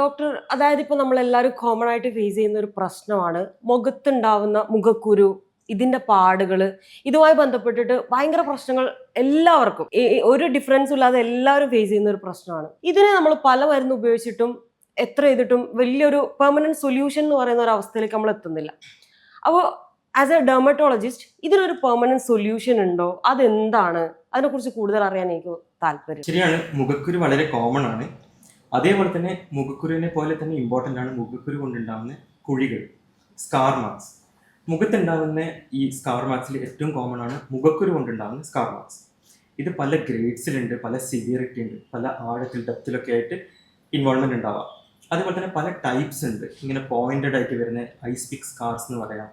Doctor അതായത് ഇപ്പൊ നമ്മൾ എല്ലാവരും കോമൺ ആയിട്ട് ഫേസ് ചെയ്യുന്ന ഒരു പ്രശ്നമാണ് മുഖത്തുണ്ടാവുന്ന മുഖക്കുരു ഇതിന്റെ പാടുകൾ ഇതുമായി ബന്ധപ്പെട്ടിട്ട് ഭയങ്കര പ്രശ്നങ്ങൾ എല്ലാവർക്കും. ഒരു ഡിഫറൻസ് ഇല്ലാതെ എല്ലാവരും ഫേസ് ചെയ്യുന്ന ഒരു പ്രശ്നമാണ്. ഇതിനെ നമ്മൾ പല മരുന്ന് ഉപയോഗിച്ചിട്ടും എത്ര ചെയ്തിട്ടും വലിയൊരു പെർമനന്റ് സൊല്യൂഷൻ എന്ന് പറയുന്ന ഒരു അവസ്ഥയിലേക്ക് നമ്മൾ എത്തുന്നില്ല. അപ്പോൾ ആസ് എ ഡെർമറ്റോളജിസ്റ്റ് ഇതിനൊരു പെർമനന്റ് സൊല്യൂഷൻ ഉണ്ടോ? അതെന്താണ്? അതിനെക്കുറിച്ച് കൂടുതൽ അറിയാൻ എനിക്ക് താല്പര്യം. ശരിയാണ് മുഖക്കുരു വളരെ കോമൺ ആണ്. അതേപോലെ തന്നെ മുഖക്കുരുവിനെ പോലെ തന്നെ ഇമ്പോർട്ടന്റ് ആണ് മുഖക്കുരു കൊണ്ടുണ്ടാകുന്ന കുഴികൾ സ്കാർ മാർക്സ് മുഖത്തുണ്ടാകുന്ന ഈ സ്കാർ മാർക്സിൽ ഏറ്റവും കോമൺ ആണ് മുഖക്കുരു കൊണ്ടുണ്ടാകുന്ന സ്കാർ മാർക്സ് ഇത് പല ഗ്രേഡ്സിലുണ്ട് പല സിവിയറിറ്റി ഉണ്ട് പല ആഴത്തിൽ ഡെപ്തിലൊക്കെ ആയിട്ട് ഇൻവോൾവ്മെന്റ് ഉണ്ടാവാം. അതുപോലെ തന്നെ പല ടൈപ്സ് ഉണ്ട്. ഇങ്ങനെ പോയിന്റഡ് ആയിട്ട് വരുന്ന ഐസ് പിക് സ്കാർസ് എന്ന് പറയാം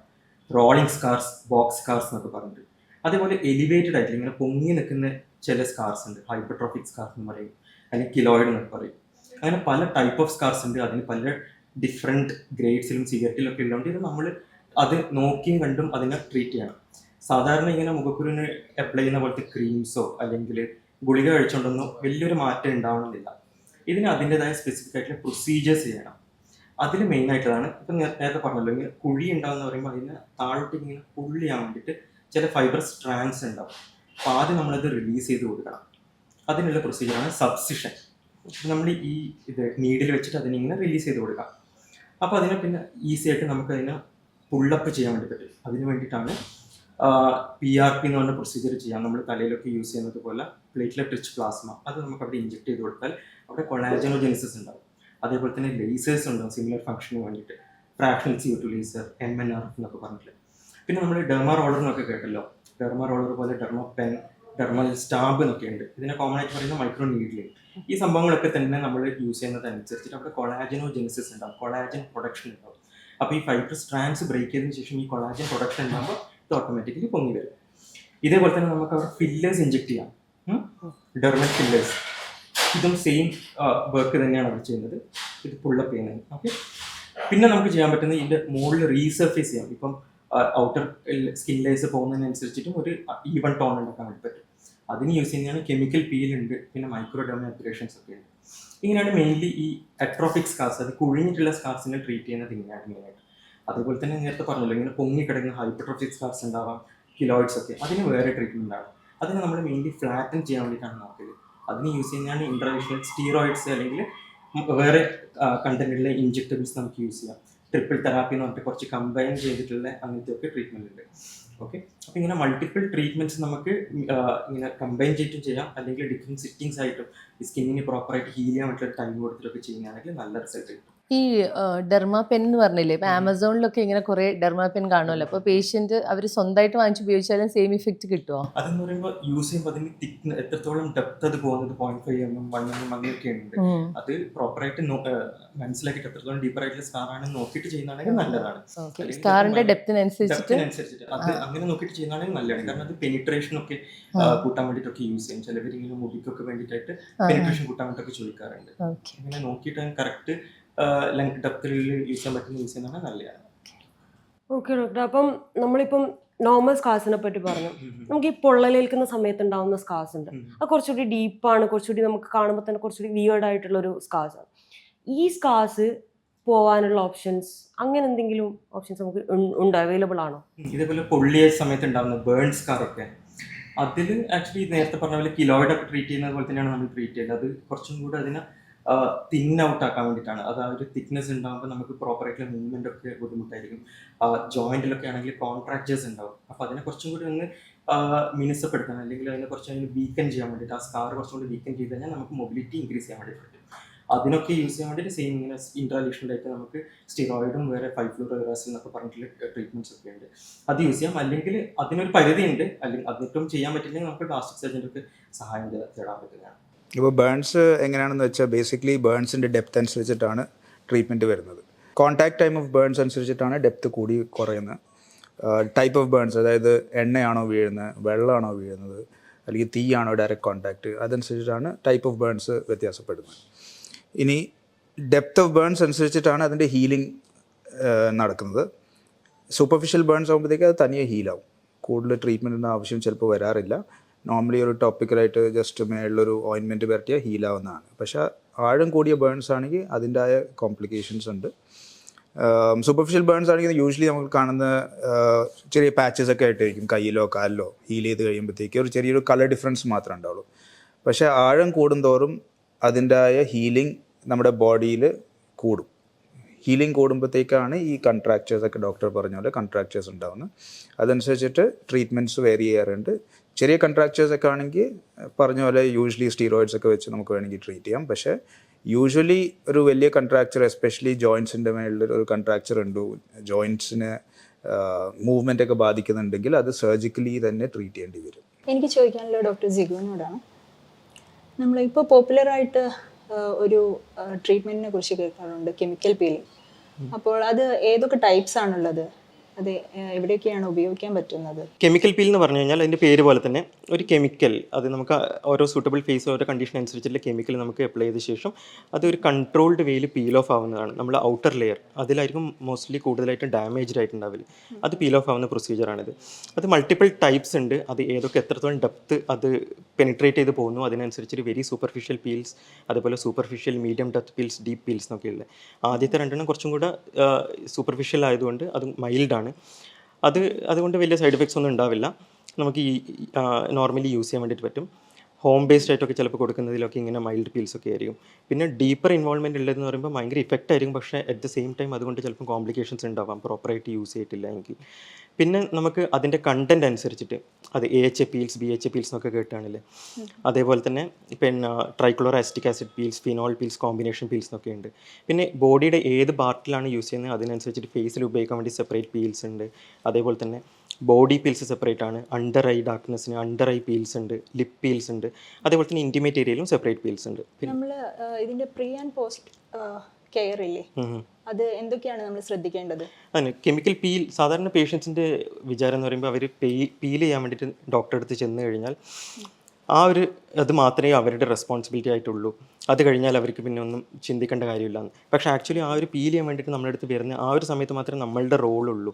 റോളിംഗ് സ്കാർസ് ബോക്സ് സ്കാർസ് എന്നൊക്കെ പറഞ്ഞിട്ട്. അതേപോലെ എലിവേറ്റഡ് ആയിട്ട് ഇങ്ങനെ പൊങ്ങി നിൽക്കുന്ന ചില സ്കാർസ് ഉണ്ട് ഹൈപ്പർട്രോഫിക് സ്കാർസ് എന്ന് പറയും അല്ലെങ്കിൽ കിലോയിഡ് എന്നൊക്കെ പറയും. അങ്ങനെ പല ടൈപ്പ് ഓഫ് സ്കാർസ് ഉണ്ട്. അതിന് പല ഡിഫറെന്റ് ഗ്രേഡ്സിലും സിഗരറ്റിലും ഒക്കെ ഉള്ളതുകൊണ്ട് ഇത് നമ്മൾ അത് നോക്കിയും കണ്ടും അതിനെ ട്രീറ്റ് ചെയ്യണം. സാധാരണ ഇങ്ങനെ മുഖക്കുരുവിന് അപ്ലൈ ചെയ്യുന്ന പോലത്തെ ക്രീംസോ അല്ലെങ്കിൽ ഗുളിക കഴിച്ചുകൊണ്ടൊന്നും വലിയൊരു മാറ്റം ഉണ്ടാവണമെന്നില്ല. ഇതിന് അതിന്റെതായ സ്പെസിഫിക് ആയിട്ടുള്ള പ്രൊസീജിയേഴ്സ് ചെയ്യണം. അതിൽ മെയിൻ ആയിട്ടതാണ് ഇപ്പം നേരത്തെ പറഞ്ഞല്ലോ ഇങ്ങനെ കുഴി ഉണ്ടാവുന്ന പറയുമ്പോൾ അതിന് താഴോട്ട് ഇങ്ങനെ പുള്ളി ചെയ്യാൻ വേണ്ടിയിട്ട് ചില ഫൈബർ സ്ട്രാൻസ് ഉണ്ടാവും. അപ്പോൾ ആദ്യം നമ്മളത് റിലീസ് ചെയ്ത് കൊടുക്കണം. അതിനുള്ള പ്രൊസീജിയറാണ് സബ്സിഷൻ നമ്മൾ ഈ ഇത് നീഡിൽ വെച്ചിട്ട് അതിനിങ്ങനെ റിലീസ് ചെയ്ത് കൊടുക്കാം. അപ്പോൾ അതിനെ പിന്നെ ഈസി ആയിട്ട് നമുക്ക് അതിനെ പുള്ളപ്പ് ചെയ്യാൻ വേണ്ടി പറ്റും. അതിന് വേണ്ടിയിട്ടാണ് പി ആർ പി എന്ന് പറഞ്ഞ പ്രൊസീജിയർ ചെയ്യാം. നമ്മൾ തലയിലൊക്കെ യൂസ് ചെയ്യുന്നത് പോലെ പ്ലേറ്റ്ലെറ്റ് റിച്ച് പ്ലാസ്മ അത് നമുക്ക് അവിടെ ഇഞ്ചെക്ട് ചെയ്ത് കൊടുത്താൽ അവിടെ കൊളാജനോജെനിസിസ് ഉണ്ടാവും. അതേപോലെ തന്നെ ലേസേഴ്സ് ഉണ്ടാവും സിമിലർ ഫംഗ്ഷന് വേണ്ടിയിട്ട്. Fractional C two laser M N R എന്നൊക്കെ പറഞ്ഞിട്ട്. പിന്നെ നമ്മൾ ഡെർമാ റോളർ എന്നൊക്കെ കേട്ടല്ലോ. ഡെർമാ റോളർ പോലെ ഡെർമോ പെൻ ഡെർമൽ സ്റ്റാമ്പ് എന്നൊക്കെ ഉണ്ട്. ഇതിനെ കോമൺ ആയിട്ട് പറയുന്ന മൈക്രോ നീഡിലിംഗ് ഈ സംഭവങ്ങളൊക്കെ തന്നെ നമ്മൾ യൂസ് ചെയ്യുന്നത് അനുസരിച്ചിട്ട് അവിടെ കൊളാജനോജെനിസിസ് ഉണ്ടാവും കൊളാജൻ പ്രൊഡക്ഷൻ ഉണ്ടാവും. അപ്പോൾ ഈ ഫൈബർ സ്ട്രാൻസ് ബ്രേക്ക് ചെയ്തതിന് ശേഷം ഈ കൊളാജൻ പ്രൊഡക്ഷൻ ഉണ്ടാകുമ്പോൾ ഇത് ഓട്ടോമാറ്റിക്കലി പൊങ്ങി വരും. ഇതേപോലെ തന്നെ നമുക്ക് അവിടെ ഫില്ലേഴ്സ് ഇഞ്ചെക്ട് ചെയ്യാം. ഡെർമൽ ഫില്ലേഴ്സ് ഇതും സെയിം വർക്ക് തന്നെയാണ് അവർ ചെയ്യുന്നത്. ഇത് പുള്ളപ്പ് ചെയ്യുന്നത്. ഓക്കെ പിന്നെ നമുക്ക് ചെയ്യാൻ പറ്റുന്നത് ഇതിന്റെ മുകളിൽ റീസർഫേസ് ചെയ്യാം. ഇപ്പം ഔട്ടർ സ്കിൻ ലേസ് പോകുന്നതിനനുസരിച്ചിട്ടും ഒരു ഈവൺ ടോൺ ഉണ്ടാക്കാൻ വേണ്ടി പറ്റും. അതിന് യൂസ് ചെയ്യുന്നതാണ് കെമിക്കൽ പീൽ ഉണ്ട് പിന്നെ മൈക്രോഡോമി അപ്ലിക്കേഷൻസ് ഒക്കെ ഉണ്ട്. ഇങ്ങനെയാണ് മെയിൻലി ഈ അട്രോഫിക് സ്കാർസ് അത് കുഴിഞ്ഞിട്ടുള്ള സ്കാർസിനെ ട്രീറ്റ് ചെയ്യുന്നത് ഇങ്ങനെയാണ് മെയിനായിട്ട് അതുപോലെ തന്നെ നേരത്തെ പറഞ്ഞല്ലോ ഇങ്ങനെ പൊങ്ങി കിടക്കുന്ന ഹൈപ്പർട്രോഫിക് സ്കാർസ് ഉണ്ടാവാം കിലോയിഡ്സ് ഒക്കെ അതിന് വേറെ ട്രീറ്റ്മെന്റ് ആണ്. അതിന് നമ്മൾ മെയിൻലി ഫ്ലാറ്റൻ ചെയ്യാൻ വേണ്ടിയിട്ടാണ് നോക്കിയത് അതിന് യൂസ് ചെയ്യുന്നതാണ് ഇൻട്രവേഷണൽ സ്റ്റീറോയിഡ്സ് അല്ലെങ്കിൽ വേറെ കണ്ടന്റുള്ള ഇഞ്ചക്ടബിൾസ് നമുക്ക് യൂസ് ചെയ്യാം. ട്രിപ്പിൾ തെറാപ്പി എന്ന് പറഞ്ഞിട്ട് കുറച്ച് കമ്പൈൻ ചെയ്തിട്ടുള്ള അങ്ങനത്തെ ഒക്കെ ട്രീറ്റ്മെന്റ് ഉണ്ട്. ഓക്കെ അപ്പോൾ ഇങ്ങനെ മൾട്ടിപ്പിൾ ട്രീറ്റ്മെന്റ്സ് നമുക്ക് ഇങ്ങനെ കമ്പൈൻ ചെയ്തിട്ടും ചെയ്യാം. അല്ലെങ്കിൽ ഡിഫറെന്റ് സിറ്റിങ്സ് ആയിട്ടും സ്കിന്നിന് പ്രോപ്പറായിട്ട് ഹീൽ ചെയ്യാൻ പറ്റുന്ന ടൈം കൊടുത്തിട്ടൊക്കെ ചെയ്യുകയാണെങ്കിൽ നല്ല റിസൾട്ട് കിട്ടും. ഈ ഡെർമ പെൻ എന്ന് പറഞ്ഞില്ലേ? ഇപ്പൊ ആമസോണിലൊക്കെ ഇങ്ങനെ കുറെ ഡെർമ പെൻ കാണുമല്ലോ? അപ്പൊ പേഷ്യന്റ് അവർ സ്വന്തമായിട്ട് വാങ്ങിച്ച് ഉപയോഗിച്ചാലും സെയിം ഇഫക്റ്റ് കിട്ടുമോ അതെന്ന് പറയുമ്പോൾ യൂസ് ചെയ്യുമ്പോൾ അതിന് തിക്ക് എത്രത്തോളം ഡെപ്ത് അത് പോകുന്നത് point five M M one M M അങ്ങനെയൊക്കെ ഉണ്ട്. അത് പ്രോപ്പറായിട്ട് മനസ്സിലാക്കിയിട്ട് എത്രത്തോളം ഡീപ്പർ ആയിട്ടുള്ള സ്കാർ ആണെന്ന് നോക്കിയിട്ട് ചെയ്യുന്നതാണെങ്കിൽ നല്ലതാണ്. സ്കാറിന്റെ ഡെപ്തിനനുസരിച്ചിട്ട് അത് അങ്ങനെ നോക്കിയിട്ട് ചെയ്യുന്നതാണെങ്കിൽ നല്ലതാണ്. കാരണം അത് പെനിട്രേഷൻ ഒക്കെ കൂട്ടാൻ വേണ്ടിയിട്ടൊക്കെ യൂസ് ചെയ്യും. ചിലവരിങ്ങനെ മുടിക്കൊക്കെ വേണ്ടിയിട്ടായിട്ട് പെനിട്രേഷൻ കൂട്ടാൻ വേണ്ടിയിട്ടൊക്കെ ചോദിക്കാറുണ്ട്. അങ്ങനെ നോക്കിയിട്ട് കറക്റ്റ് ഡെപ്തിൽ യൂസ് ചെയ്യാൻ പറ്റുന്ന യൂസ് ചെയ്യുന്നതാണ് നല്ലതാണ്. ഓക്കെ ഡോക്ടർ അപ്പം നമ്മളിപ്പം നോർമൽ സ്കാസിനെ പറ്റി പറഞ്ഞു. നമുക്ക് ഈ പൊള്ളലേൽക്കുന്ന സമയത്ത് ഉണ്ടാവുന്ന സ്കാസ് ഉണ്ട് അത് കുറച്ചുകൂടി ഡീപ്പാണ് കുറച്ചുകൂടി നമുക്ക് കാണുമ്പോൾ തന്നെ കുറച്ചുകൂടി വിയേർഡ് ആയിട്ടുള്ള ഒരു സ്കാസ് ആണ്. ഈ സ്കാസ് പോവാനുള്ള ഓപ്ഷൻസ് അങ്ങനെ എന്തെങ്കിലും ഓപ്ഷൻസ് നമുക്ക് ഉണ്ട്? അവൈലബിൾ ആണോ? ഇതേപോലെ പൊള്ളിയ സമയത്ത് ഉണ്ടാകുന്ന ബേൺ സ്കാർ ഒക്കെ അതിൽ ആക്ച്വലി നേരത്തെ പറഞ്ഞ പോലെ കിലോയിഡ് ഒക്കെ ട്രീറ്റ് ചെയ്യുന്നത് പോലെ തന്നെയാണ് നമ്മൾ ട്രീറ്റ് ചെയ്യുന്നത്. അത് കുറച്ചും കൂടെ അതിനെ തിൻ ഔട്ട് ആക്കാൻ വേണ്ടിയിട്ടാണ്. അത് ആ ഒരു തിക്നെസ് ഉണ്ടാകുമ്പോൾ നമുക്ക് പ്രോപ്പർ ആയിട്ടുള്ള മൂവ്മെന്റ് ഒക്കെ ബുദ്ധിമുട്ടായിരിക്കും. ജോയിന്റിലൊക്കെ ആണെങ്കിൽ കോൺട്രാക്ചേഴ്സ് ഉണ്ടാവും. അപ്പോൾ അതിനെ കുറച്ചും കൂടി ഒന്ന് മിനുസപ്പെടുത്താൻ അല്ലെങ്കിൽ അതിനെ കുറച്ച് അതിന് വീക്കൻ ചെയ്യാൻ വേണ്ടിയിട്ട് ആ സ്കാർ കുറച്ചും കൂടി വീക്കൻ ചെയ്ത് കഴിഞ്ഞാൽ നമുക്ക് മൊബിലിറ്റി ഇൻക്രീസ് ചെയ്യാൻ വേണ്ടിയിട്ട് പറ്റും. അതിനൊക്കെ യൂസ് ചെയ്യാൻ വേണ്ടിയിട്ട് സെയിം ഇങ്ങനെ ഇൻട്രാലിഷനിലായിട്ട് നമുക്ക് സ്റ്റിറോയിഡും വേറെ ഫൈവ് എന്നൊക്കെ പറഞ്ഞിട്ടുള്ള ട്രീറ്റ്മെന്റ്സ് ഒക്കെ ഉണ്ട്. അത് യൂസ് ചെയ്യാം. അല്ലെങ്കിൽ അതിനൊരു പരിധി ഉണ്ട് അല്ലെങ്കിൽ അതിട്ടും ചെയ്യാൻ പറ്റില്ലെങ്കിൽ നമുക്ക് പ്ലാസ്റ്റിക് സർജന്റെ ഒക്കെ സഹായം തേടാൻ പറ്റുന്നതാണ്. ഇപ്പോൾ ബേൺസ് എങ്ങനെയാണെന്ന് വെച്ചാൽ ബേസിക്കലി ബേൺസിന്റെ ഡെപ്ത് അനുസരിച്ചിട്ടാണ് ട്രീറ്റ്മെന്റ് വരുന്നത്. കോൺടാക്ട് ടൈം ഓഫ് ബേൺസ് അനുസരിച്ചിട്ടാണ് ഡെപ്ത് കൂടി കുറയുന്നത്. ടൈപ്പ് ഓഫ് ബേൺസ് അതായത് എണ്ണയാണോ വീഴുന്നത് വെള്ളമാണോ വീഴുന്നത് അല്ലെങ്കിൽ തീയാണോ ഡയറക്റ്റ് കോൺടാക്റ്റ് അതനുസരിച്ചിട്ടാണ് ടൈപ്പ് ഓഫ് ബേൺസ് വ്യത്യാസപ്പെടുന്നത്. ഇനി ഡെപ്ത് ഓഫ് ബേൺസ് അനുസരിച്ചിട്ടാണ് അതിന്റെ ഹീലിംഗ് നടക്കുന്നത്. സൂപ്പർഫിഷ്യൽ ബേൺസ് ആകുമ്പോഴത്തേക്ക് അത് തനിയെ ഹീലാവും കൂടുതൽ ട്രീറ്റ്മെന്റിന്റെ ആവശ്യം ചിലപ്പോൾ വരാറില്ല. നോർമലി ഒരു ടോപ്പിക്കലായിട്ട് ജസ്റ്റ് മേളിലൊരു ഓയിൻമെന്റ് പരട്ടിയാൽ ഹീലാവുന്നതാണ് പക്ഷേ ആഴം കൂടിയ ബേൺസ് ആണെങ്കിൽ അതിന്റെതായ കോംപ്ലിക്കേഷൻസ് ഉണ്ട്. സൂപ്പർഫിഷ്യൽ ബേൺസ് ആണെങ്കിൽ യൂഷ്വലി നമ്മൾ കാണുന്ന ചെറിയ പാച്ചസ് ഒക്കെ ആയിട്ടായിരിക്കും കയ്യിലോ കാലിലോ ഹീൽ ചെയ്ത് കഴിയുമ്പോഴത്തേക്ക് ഒരു ചെറിയൊരു കളർ ഡിഫറൻസ് മാത്രമേ ഉണ്ടാവുള്ളൂ. പക്ഷേ ആഴം കൂടുന്തോറും അതിന്റെതായ ഹീലിംഗ് നമ്മുടെ ബോഡിയിൽ കൂടും. ഹീലിംഗ് കൂടുമ്പോഴത്തേക്കാണ് ഈ കൺട്രാക്ചേഴ്സ് ഒക്കെ ഡോക്ടർ പറഞ്ഞ പോലെ കൺട്രാക്ചേഴ്സ് ഉണ്ടാവുന്നത്. അതനുസരിച്ചിട്ട് ട്രീറ്റ്മെന്റ്സ് വേരി ചെയ്യാറുണ്ട്. ചെറിയ കൺട്രാക്ചേഴ്സ് ഒക്കെ ആണെങ്കിൽ പറഞ്ഞ പോലെ യൂഷ്വലി സ്റ്റീറോയിഡ്സ് ഒക്കെ വെച്ച് നമുക്ക് വേണമെങ്കിൽ ട്രീറ്റ് ചെയ്യാം. പക്ഷേ യൂഷ്വലി ഒരു വലിയ കൺട്രാക്ചർ എസ്പെഷ്യലി ജോയിൻസിന്റെ മേളിൽ ഒരു കൺട്രാക്ചർ ഉണ്ട് ജോയിൻസിന് മൂവ്മെന്റ് ഒക്കെ ബാധിക്കുന്നുണ്ടെങ്കിൽ അത് സർജിക്കലി തന്നെ ട്രീറ്റ് ചെയ്യേണ്ടി വരും. എനിക്ക് ചോദിക്കാനുള്ള ഡോക്ടർ ജിഗുവിനോടാണ്. നമ്മളിപ്പോൾ പോപ്പുലറായിട്ട് ഒരു ട്രീറ്റ്മെന്റിനെ കുറിച്ച് കേൾക്കാറുണ്ട് കെമിക്കൽ പീലിംഗ് അപ്പോൾ അത് ഏതൊക്കെ ടൈപ്സ് ആണുള്ളത്? അത് എവിടെയൊക്കെയാണ് ഉപയോഗിക്കാൻ പറ്റുന്നത്? കെമിക്കൽ പീൽ എന്ന് പറഞ്ഞു കഴിഞ്ഞാൽ അതിന്റെ പേര് പോലെ തന്നെ ഒരു കെമിക്കൽ അത് നമുക്ക് ഓരോ സൂട്ടബിൾ ഫേസ് ഓരോ കണ്ടീഷൻ അനുസരിച്ചുള്ള കെമിക്കൽ നമുക്ക് അപ്ലൈ ചെയ്ത ശേഷം അത് ഒരു കൺട്രോൾഡ് വേയിൽ പീൽ ഓഫ് ആവുന്നതാണ്. നമ്മൾ ഔട്ടർ ലെയർ അതിലായിരിക്കും മോസ്റ്റ്ലി കൂടുതലായിട്ട് ഡാമേജ്ഡ് ആയിട്ടുണ്ടാവില്ല അത് പീൽ ഓഫ് ആവുന്ന പ്രൊസീജിയറാണിത് അത് മൾട്ടിപ്പിൾ ടൈപ്സ് ഉണ്ട്. അത് ഏതൊക്കെ എത്രത്തോളം ഡെപ്ത് അത് പെനിട്രേറ്റ് ചെയ്ത് പോകുന്നു അതിനനുസരിച്ച് വെരി സൂപ്പർഫിഷ്യൽ പീൽസ് അതുപോലെ superficial medium depth peels deep peels എന്നൊക്കെ ഉള്ളത് ആദ്യത്തെ രണ്ടെണ്ണം കുറച്ചും കൂടെ സൂപ്പർഫിഷ്യൽ ആയതുകൊണ്ട് അത് മൈൽഡാണ് അത് അതുകൊണ്ട് വലിയ സൈഡ് എഫക്ട്സ് ഒന്നും ഉണ്ടാവില്ല. നമുക്ക് ഈ നോർമലി യൂസ് ചെയ്യാൻ വേണ്ടിയിട്ട് പറ്റും. ഹോം ബേസ്ഡ് ആയിട്ടൊക്കെ ചിലപ്പോൾ കൊടുക്കുന്നതിലൊക്കെ ഇങ്ങനെ മൈൽഡ് പീൽസ് ഒക്കെ ആയിരിക്കും. പിന്നെ ഡീപ്പർ ഇൻവോൾവ്മെന്റ് ഉള്ളതെന്ന് പറയുമ്പോൾ ഭയങ്കര ഇഫക്റ്റ് ആയിരിക്കും. പക്ഷേ അറ്റ് ദ സെയിം ടൈം അതുകൊണ്ട് ചിലപ്പോൾ കോംപ്ലിക്കേഷൻസ് ഉണ്ടാവാം. പ്രോപ്പറായിട്ട് യൂസ് ചെയ്തിട്ടില്ല എങ്കിൽ പിന്നെ നമുക്ക് അതിന്റെ കണ്ടന്റ് അനുസരിച്ചിട്ട് അത് A H A peels B H A peels എന്നൊക്കെ കേട്ടാണല്ലേ? അതേപോലെ തന്നെ പിന്നെ trichlor acetic acid peels phenol peels combination peels എന്നൊക്കെ ഉണ്ട്. പിന്നെ ബോഡിയുടെ ഏത് പാർട്ടിലാണ് യൂസ് ചെയ്യുന്നത്? അതിനനുസരിച്ചിട്ട് ഫേസിൽ ഉപയോഗിക്കാൻ വേണ്ടി സെപ്പറേറ്റ് പീൽസ് ഉണ്ട്. അതേപോലെ തന്നെ ബോഡി പീൽസ് സെപ്പറേറ്റ് ആണ്. അണ്ടർ ഐ ഡാർക്ക്നെസ്സിന് അണ്ടർ ഐ പീൽസ് ഉണ്ട് ലിപ് പീൽസ് ഉണ്ട്. അതേപോലെ തന്നെ ഇന്റിമേറ്റ് ഏരിയയിലും സെപ്പറേറ്റ് പീൽസ് ഉണ്ട്. പിന്നെ നമ്മൾ ഇതിന്റെ പ്രീ ആൻഡ് പോസ്റ്റ് കെയർ ഇല്ലേ. അത് എന്തൊക്കെയാണ് നമ്മൾ ശ്രദ്ധിക്കേണ്ടത്? അതെ കെമിക്കൽ പീൽ സാധാരണ പേഷ്യൻസിന്റെ വിചാരം എന്ന് പറയുമ്പോൾ അവർ പീൽ ചെയ്യാൻ വേണ്ടിയിട്ട് ഡോക്ടറെ അടുത്ത് ചെന്ന് കഴിഞ്ഞാൽ ആ ഒരു അത് മാത്രമേ അവരുടെ റെസ്പോൺസിബിലിറ്റി ആയിട്ടുള്ളൂ. അത് കഴിഞ്ഞാൽ അവർക്ക് പിന്നെ ഒന്നും ചിന്തിക്കേണ്ട കാര്യമില്ല. പക്ഷേ ആക്ച്വലി ആ ഒരു പീൽ ചെയ്യാൻ വേണ്ടിയിട്ട് നമ്മുടെ അടുത്ത് വരുന്ന ആ ഒരു സമയത്ത് മാത്രമേ നമ്മളുടെ റോളുള്ളൂ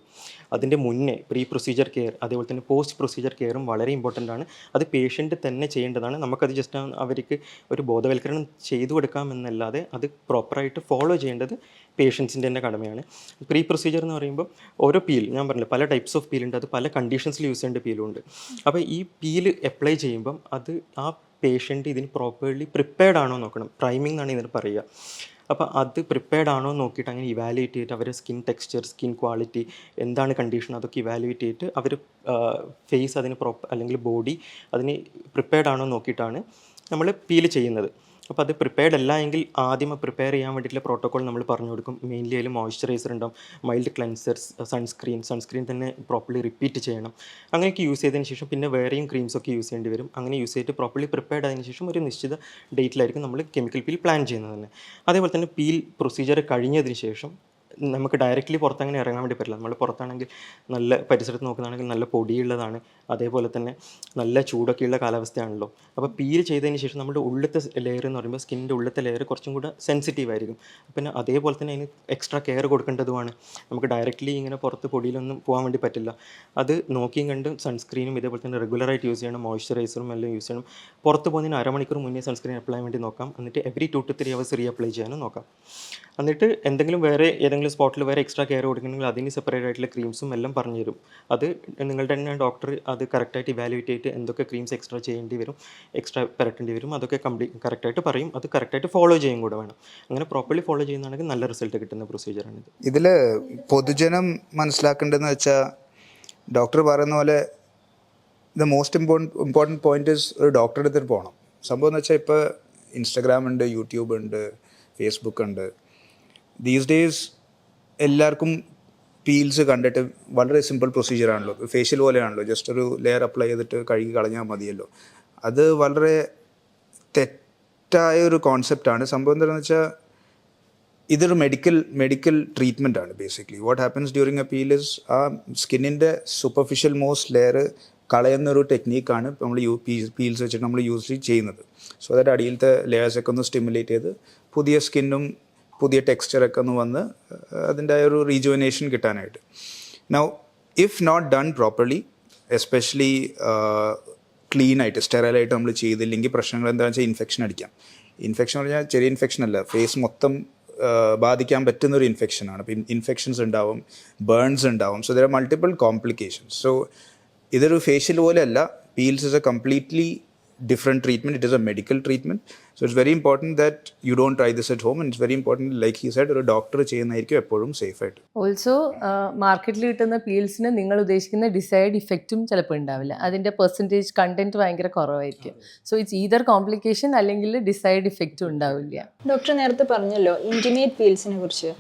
അതിന്റെ മുന്നേ പ്രീ പ്രൊസീജിയർ കെയർ അതേപോലെ തന്നെ പോസ്റ്റ് പ്രൊസീജിയർ കെയറും വളരെ ഇമ്പോർട്ടന്റ് ആണ്. അത് പേഷ്യന്റ് തന്നെ ചെയ്യേണ്ടതാണ്. നമുക്കത് ജസ്റ്റ് അവർക്ക് ഒരു ബോധവൽക്കരണം ചെയ്തു കൊടുക്കാമെന്നല്ലാതെ അത് പ്രോപ്പറായിട്ട് ഫോളോ ചെയ്യേണ്ടത് പേഷ്യൻസിന്റെ തന്നെ കടമയാണ്. പ്രീ പ്രൊസീജിയർ എന്ന് പറയുമ്പോൾ ഓരോ പീൽ ഞാൻ പറഞ്ഞില്ല പല ടൈപ്സ് ഓഫ് പീലുണ്ട് അത് പല കണ്ടീഷൻസിൽ യൂസ് ചെയ്യേണ്ട പീലുണ്ട് അപ്പോൾ ഈ പീൽ അപ്ലൈ ചെയ്യുമ്പം അത് ആ പേഷ്യന്റ് ഇതിന് പ്രോപ്പർലി പ്രിപ്പയർഡ് ആണോ നോക്കണം. പ്രൈമിംഗ് എന്നാണ് ഇതിന് പറയുക. അപ്പോൾ അത് പ്രിപ്പയർഡ് ആണോ നോക്കിയിട്ട് അങ്ങനെ ഇവാലുവേറ്റ് ചെയ്തിട്ട് അവരുടെ സ്കിൻ ടെക്സ്ചർ സ്കിൻ ക്വാളിറ്റി എന്താണ് കണ്ടീഷൻ അതൊക്കെ ഇവാലുവേറ്റ് ചെയ്തിട്ട് അവർ ഫേസ് അതിന് പ്രോപ്പർ അല്ലെങ്കിൽ ബോഡി അതിന് പ്രിപ്പയർഡ് ആണോ നോക്കിയിട്ടാണ് നമ്മൾ പീൽ ചെയ്യുന്നത്. അപ്പോൾ അത് പ്രിപ്പയർഡ് അല്ല എങ്കിൽ ആദ്യം പ്രിപ്പയർ ചെയ്യാൻ വേണ്ടിയിട്ടുള്ള പ്രോട്ടോകോൾ നമ്മൾ പറഞ്ഞു കൊടുക്കും. മെയിൻലി അതിൽ മോയ്സ്ചറൈസർ ഉണ്ടാവും. മൈൽഡ് ക്ലെൻസേഴ്സ് സൺസ്ക്രീൻ സൺസ്ക്രീൻ തന്നെ പ്രോപ്പർലി റിപ്പീറ്റ് ചെയ്യണം. അങ്ങനെയൊക്കെ യൂസ് ചെയ്തതിന് ശേഷം പിന്നെ വേറെയും ക്രീംസ് ഒക്കെ യൂസ് ചെയ്യേണ്ടി വരും. അങ്ങനെ യൂസ് ചെയ്തിട്ട് പ്രോപ്പർലി പ്രിപ്പയർഡ് ആയതിനു ശേഷം ഒരു നിശ്ചിത ഡേറ്റിലായിരിക്കും നമ്മൾ കെമിക്കൽ പീൽ പ്ലാൻ ചെയ്യുന്നത് തന്നെ. അതേപോലെ തന്നെ പീൽ പ്രൊസീജിയർ കഴിഞ്ഞതിന് ശേഷം നമുക്ക് ഡയറക്റ്റ്ലി പുറത്തങ്ങനെ ഇറങ്ങാൻ വേണ്ടി പറ്റില്ല. നമ്മൾ പുറത്താണെങ്കിൽ നല്ല പരിസരത്ത് നോക്കുന്നതാണെങ്കിൽ നല്ല പൊടിയുള്ളതാണ്. അതേപോലെ തന്നെ നല്ല ചൂടൊക്കെയുള്ള കാലാവസ്ഥയാണല്ലോ. അപ്പോൾ പീൽ ചെയ്തതിന് ശേഷം നമ്മുടെ ഉള്ളത്തെ ലെയർ എന്ന് പറയുമ്പോൾ സ്കിന്നിന്റെ ഉള്ളത്തെ ലെയർ കുറച്ചും കൂടെ സെൻസിറ്റീവ് ആയിരിക്കും. പിന്നെ അതേപോലെ തന്നെ അതിന് എക്സ്ട്രാ കെയർ കൊടുക്കേണ്ടതുമാണ്. നമുക്ക് ഡയറക്റ്റ്ലി ഇങ്ങനെ പുറത്ത് പൊടിയിലൊന്നും പോകാൻ വേണ്ടി പറ്റില്ല. അത് നോക്കിയും കണ്ടും സൺസ്ക്രീനും ഇതേപോലെ തന്നെ റെഗുലറായിട്ട് യൂസ് ചെയ്യണം. മോയ്സ്ചറൈസറും എല്ലാം യൂസ് ചെയ്യണം. പുറത്ത് പോകുന്നതിന് അരമണിക്കൂർ മുന്നേ സൺസ്ക്രീൻ അപ്ലൈ ചെയ്യാൻ വേണ്ടി നോക്കാം. എന്നിട്ട് every two to three hours reapply ചെയ്യാനും നോക്കാം. എന്നിട്ട് എന്തെങ്കിലും വേറെ ഏതെങ്കിലും സ്പോട്ടിൽ വേറെ എക്സ്ട്രാ കെയർ കൊടുക്കണമെങ്കിൽ അതിന് സെപ്പറേറ്റ് ആയിട്ടുള്ള ക്രീംസും എല്ലാം പറഞ്ഞു തരും. അത് നിങ്ങളുടെ തന്നെ ഡോക്ടർ അത് കറക്റ്റായിട്ട് ഇവാലുവേറ്റ് ചെയ്തിട്ട് എന്തൊക്കെ ക്രീംസ് എക്സ്ട്രാ ചെയ്യേണ്ടി വരും എക്സ്ട്രാ പരട്ടേണ്ടി വരും അതൊക്കെ കംപ്ലീറ്റ് കറക്റ്റായിട്ട് പറയും. അത് കറക്റ്റായിട്ട് ഫോളോ ചെയ്യും കൂടെ വേണം. അങ്ങനെ പ്രോപ്പർലി ഫോളോ ചെയ്യുന്നതാണെങ്കിൽ നല്ല റിസൾട്ട് കിട്ടുന്ന പ്രൊസീജിയറാണിത് ഇതിൽ പൊതുജനം മനസ്സിലാക്കേണ്ടതെന്ന് വെച്ചാൽ ഡോക്ടർ പറയുന്ന പോലെ the most important important point ഒരു ഡോക്ടറുടെ അടുത്ത് പോകണം സംഭവം എന്ന് വെച്ചാൽ ഇപ്പോൾ ഇൻസ്റ്റഗ്രാം ഉണ്ട് യൂട്യൂബ് ഉണ്ട് ഫേസ്ബുക്ക് ഉണ്ട്. ദീസ് ഡേയ്സ് എല്ലാവർക്കും പീൽസ് കണ്ടിട്ട് വളരെ സിമ്പിൾ പ്രൊസീജിയർ ആണല്ലോ. ഫേഷ്യൽ പോലെയാണല്ലോ. ജസ്റ്റ് ഒരു ലെയർ അപ്ലൈ ചെയ്തിട്ട് കഴുകി കളഞ്ഞാൽ മതിയല്ലോ. അത് വളരെ തെറ്റായ ഒരു കോൺസെപ്റ്റാണ് സംഭവം എന്താണെന്ന് വെച്ചാൽ ഇതൊരു മെഡിക്കൽ മെഡിക്കൽ ട്രീറ്റ്മെന്റ് ആണ് basically what happens during a peel ആ സ്കിന്നിന്റെ സൂപ്പർഫിഷ്യൽ മോസ്റ്റ് ലെയർ കളയുന്ന ഒരു ടെക്നീക്കാണ് നമ്മൾ യു പീൽസ് വെച്ചിട്ട് നമ്മൾ യൂസ് ചെയ്യുന്നത്. സോ ദാറ്റ് അടിയിലത്തെ ലെയേഴ്സൊക്കെ ഒന്ന് സ്റ്റിമുലേറ്റ് ചെയ്ത് പുതിയ സ്കിന്നും പുതിയ ടെക്സ്ചറൊക്കെ ഒന്ന് വന്ന് അതിന്റെ ഒരു റീജുവനേഷൻ കിട്ടാനായിട്ട്. Now if not done properly especially clean ആയിട്ട് സ്റ്റെറൈലായിട്ട് നമ്മൾ ചെയ്തില്ലെങ്കിൽ പ്രശ്നങ്ങൾ എന്താണെന്ന് വെച്ചാൽ ഇൻഫെക്ഷൻ അടിക്കാം. ഇൻഫെക്ഷൻ എന്ന് പറഞ്ഞാൽ ചെറിയ ഇൻഫെക്ഷൻ അല്ല. ഫേസ് മൊത്തം ബാധിക്കാൻ പറ്റുന്ന ഒരു ഇൻഫെക്ഷനാണ് അപ്പം ഇൻഫെക്ഷൻസ് ഉണ്ടാവും ബേൺസ് ഉണ്ടാവും. So there multiple complications so ഇതൊരു ഫേഷ്യൽ പോലെയല്ല peels is a completely different treatment. It is a medical treatment. So it's very important that you don't try this at home. And it's very important, like he said, ഒരു doctor ചെയ്യുന്നതായിരിക്കും എപ്പോഴും safe ആയിട്ട്. Also മാർക്കറ്റിൽ കിട്ടുന്ന പീൽസിന് നിങ്ങൾ ഉദ്ദേശിക്കുന്ന decide ഇഫക്റ്റും ചിലപ്പോൾ ഉണ്ടാവില്ല. അതിന്റെ പെർസെന്റേജ് കണ്ടന്റ് ഭയങ്കര കുറവായിരിക്കും. സോ ഇറ്റ്സ് ഈതർ കോംപ്ലിക്കേഷൻ അല്ലെങ്കിൽ ഡിസൈഡ് ഇഫക്റ്റും ഉണ്ടാവില്ല. ഡോക്ടർ നേരത്തെ പറഞ്ഞല്ലോ ഇന്റിമേറ്റ് പീൽസിനെ കുറിച്ച്.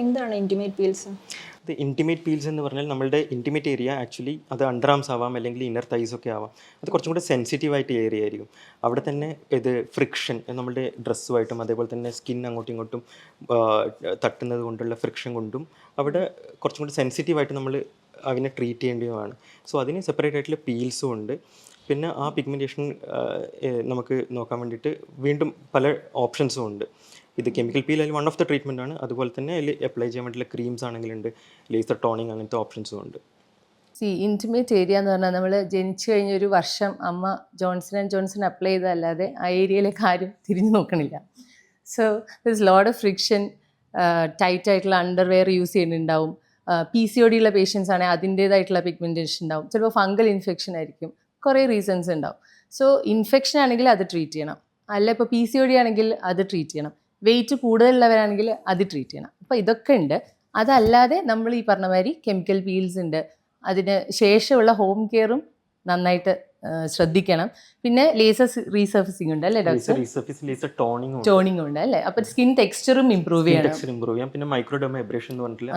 എന്താണ് ഇന്റിമേറ്റ് പീൽസ് ഇത് ഇന്റിമേറ്റ് പീൽസ് എന്ന് പറഞ്ഞാൽ നമ്മളുടെ ഇന്റിമേറ്റ് ഏരിയ ആക്ച്വലി അത് അണ്ടർ ആംസ് ആവാം അല്ലെങ്കിൽ ഇന്നർ തൈസ് ഒക്കെ ആവാം. അത് കുറച്ചും കൂടെ സെൻസിറ്റീവ് ആയിട്ട് ഏരിയ ആയിരിക്കും. അവിടെ തന്നെ ഇത് ഫ്രിക്ഷൻ നമ്മളുടെ ഡ്രസ്സുമായിട്ടും അതേപോലെ തന്നെ സ്കിൻ അങ്ങോട്ടും ഇങ്ങോട്ടും തട്ടുന്നത് കൊണ്ടുള്ള ഫ്രിക്ഷൻ കൊണ്ടും അവിടെ കുറച്ചും കൂടി സെൻസിറ്റീവ് ആയിട്ട് നമ്മൾ അതിനെ ട്രീറ്റ് ചെയ്യേണ്ടതുമാണ്. സോ അതിന് സെപ്പറേറ്റ് ആയിട്ടുള്ള പീൽസും ഉണ്ട്. പിന്നെ ആ പിഗ്മെന്റേഷൻ നമുക്ക് നോക്കാൻ വേണ്ടിയിട്ട് വീണ്ടും പല ഓപ്ഷൻസും ഉണ്ട്. ഇത് കെമിക്കൽ പീൽ അതിൽ വൺ ഓഫ് ദ ട്രീറ്റ്മെന്റ് ആണ്. അതുപോലെ തന്നെ അതിൽ അപ്ലൈ ചെയ്യാൻ വേണ്ടിയുള്ള ക്രീംസ് ആണെങ്കിലുണ്ട് ലേസർ ടോണിങ് അങ്ങനത്തെ ഓപ്ഷൻസും ഉണ്ട്. സി ഇന്റിമേറ്റ് ഏരിയ എന്ന് പറഞ്ഞാൽ നമ്മൾ ജനിച്ചു കഴിഞ്ഞ ഒരു വർഷം അമ്മ ജോൺസൺ ആൻഡ് ജോൺസൺ അപ്ലൈ ചെയ്തല്ലാതെ ആ ഏരിയയിലേക്ക് ആരും തിരിഞ്ഞു നോക്കണില്ല. So this load of friction tight ആയിട്ടുള്ള അണ്ടർവെയർ യൂസ് ചെയ്യുന്നുണ്ടാവും. പി സി ഒ ഡി ഉള്ള പേഷ്യൻസ് ആണെങ്കിൽ അതിന്റേതായിട്ടുള്ള പിഗ്മെന്റേഷൻ ഉണ്ടാവും. ചിലപ്പോൾ ഫംഗൽ ഇൻഫെക്ഷൻ ആയിരിക്കും. കുറേ റീസൺസ് ഉണ്ടാവും. സോ ഇൻഫെക്ഷൻ ആണെങ്കിൽ അത് ട്രീറ്റ് ചെയ്യണം. അല്ല ഇപ്പോൾ പി സി ഒ ഡി ആണെങ്കിൽ അത് ട്രീറ്റ് ചെയ്യണം. വെയിറ്റ് കൂടുതലുള്ളവരാണെങ്കിൽ അത് ട്രീറ്റ് ചെയ്യണം. അപ്പോൾ ഇതൊക്കെ ഉണ്ട്. അതല്ലാതെ നമ്മൾ ഈ പറഞ്ഞ മാതിരി കെമിക്കൽ പീൽസ് ഉണ്ട്. അതിന് ശേഷമുള്ള ഹോം കെയറും നന്നായിട്ട് ശ്രദ്ധിക്കണം. പിന്നെ ലേസർ റീസർഫിസിംഗ് ഉണ്ട് അല്ലേ ഡോക്ടർ ടോണിംഗ് ഉണ്ട്. അല്ലേ? അപ്പോൾ സ്കിൻ ടെക്സ്ചറും ഇമ്പ്രൂവ് ചെയ്യണം. ടെക്സ്ചർ ഇമ്പ്രൂവ് ചെയ്യാം. പിന്നെ മൈക്രോഡോമ എബ്രേഷൻ എന്ന്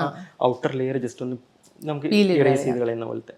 ഔട്ടർ ലെയർ ജസ്റ്റ് ഒന്ന് നമുക്ക് ഇറേസ് ചെയ്ത് കളയുന്ന പോലത്തെ